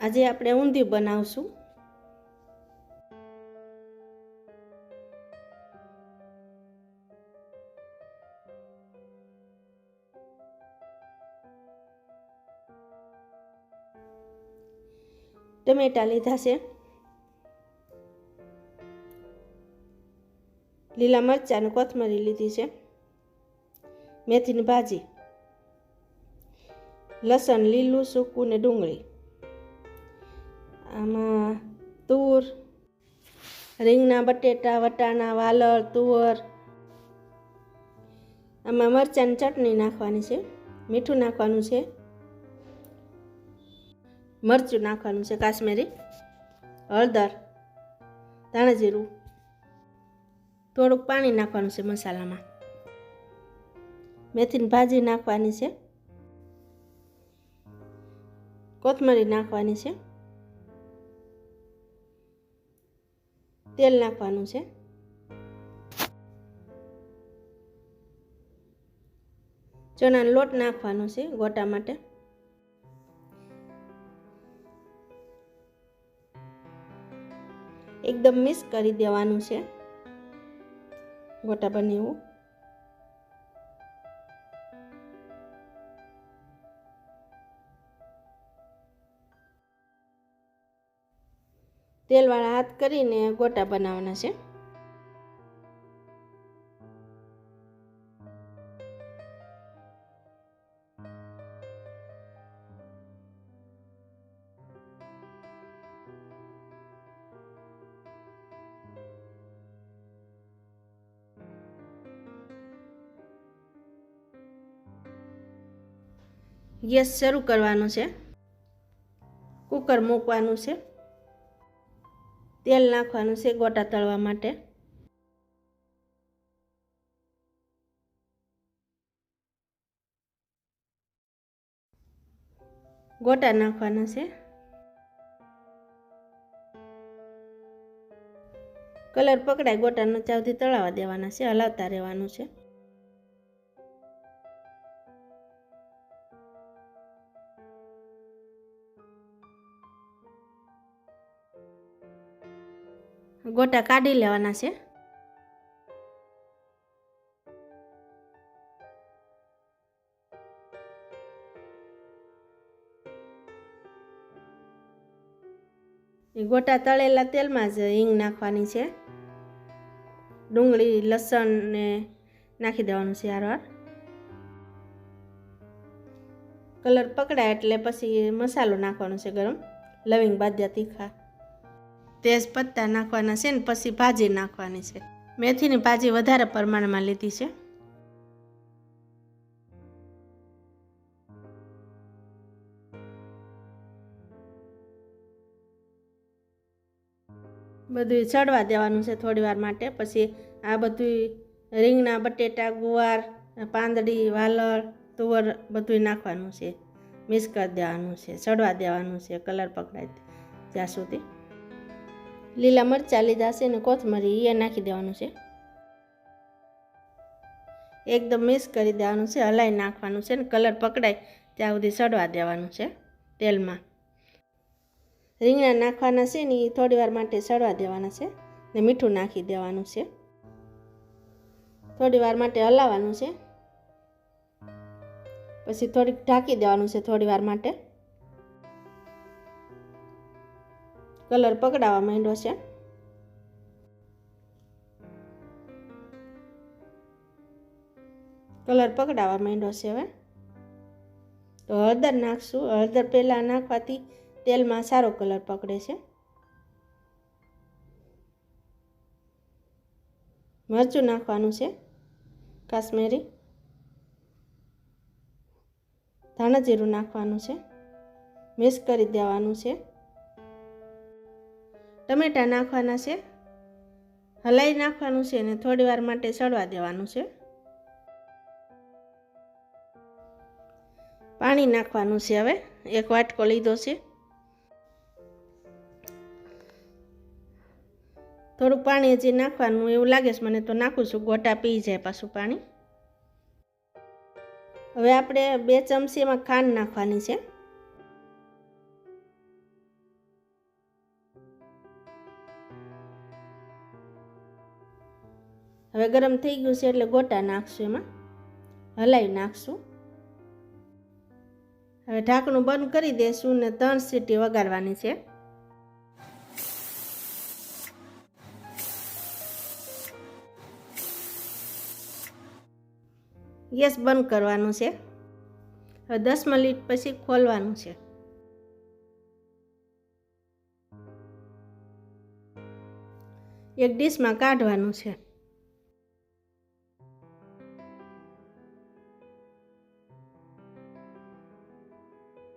આજે આપણે ઊંધિયું બનાવશું. ટમેટા લીધા છે. લીલા મરચાં અને કોથમરી લીધી છે. મેથીની ભાજી. લસણ લીલું, સૂકું ને ડુંગળી. આમાં તુર, રીંગણા, બટેટા, વટાણા, વાલર તુવર આમાં મરચાંની ચટણી નાખવાની છે, મીઠું નાખવાનું છે, મરચું નાખવાનું છે, કાશ્મીરી, હળદર, ધાણાજીરું. થોડુંક પાણી નાખવાનું છે મસાલામાં. મેથીની ભાજી નાખવાની છે, કોથમરી નાખવાની છે તેલ નાખવાનું છે. ચણાનો લોટ નાખવાનો છે ગોટા માટે. એકદમ મિક્સ કરી દેવાનું છે. ગોટા બને એવું. તેલવાળા હાથ કરીને ગોટા બનાવવાના છે. ગેસ શરૂ કરવાનો છે. કુકર મૂકવાનું છે. તેલ નાખવાનું છે ગોટા તળવા માટે. ગોટા નાખવાના છે. કલર પકડાય ગોટાનો ચાવથી તળાવવા દેવાના છે, હલાવતા રહેવાનું છે. ગોટા કાઢી લેવાના છે. ગોટા તળેલા તેલમાં જ હિંગ નાખવાની છે. ડુંગળી, લસણ ને નાખી દેવાનું છે હારવાર. કલર પકડાય એટલે પછી મસાલો નાખવાનો છે ગરમ. લવિંગ બાદ્યા તીખા. તેજ પત્તા નાખવાના છે ને પછી ભાજી નાખવાની છે. મેથીની ભાજી વધારે પ્રમાણમાં લીધી છે. બધું ચડવા દેવાનું છે થોડી વાર માટે. પછી આ બધું રીંગણા, બટેટા, ગુવાર, પાંદડી વાલળ તુવર બધું નાખવાનું છે. મિક્સ કરી દેવાનું છે, ચડવા દેવાનું છે, કલર પકડાય ત્યાં સુધી. લીલા મરચાં લીધા છે ને કોથમરી એ નાખી દેવાનું છે. એકદમ મિક્સ કરી દેવાનું છે, હલાઈ નાખવાનું છે ને કલર પકડાય ત્યાં સુધી સડવા દેવાનું છે તેલમાં. રીંગણા નાખવાના છે ને એ થોડીવાર માટે સડવા દેવાના છે ને મીઠું નાખી દેવાનું છે. થોડી વાર માટે હલાવવાનું છે. પછી થોડીક ઢાંકી દેવાનું છે થોડી વાર માટે. કલર પકડાવા માંડ્યો છે. કલર પકડાવા માંડ્યો છે હવે. તો હળદર નાખશું. હળદર પહેલાં નાખવાથી તેલમાં સારો કલર પકડે છે. મરચું નાખવાનું છે, કાશ્મીરી. ધાણા જીરું નાખવાનું છે. મિક્સ કરી દેવાનું છે. ટમેટા નાખવાના છે, હલાઈ નાખવાનું છે અને થોડી વાર માટે સડવા દેવાનું છે. પાણી નાખવાનું છે હવે, એક વાટકો લીધો છે. થોડું પાણી હજી નાખવાનું એવું લાગે છે, મને તો નાખું છું, ગોટા પી જાય પાછું પાણી. હવે આપણે બે ચમચી એમાં ખાંડ નાખવાની છે. હવે ગરમ થઈ ગયું છે એટલે ગોટા નાખશું એમાં. હલાવી નાખશું. હવે ઢાંકણું બંધ કરી દઈશું ને ત્રણ સીટી વગાડવાની છે. ગેસ બંધ કરવાનું છે. હવે દસ મિનિટ પછી ખોલવાનું છે. એક ડીશમાં કાઢવાનું છે.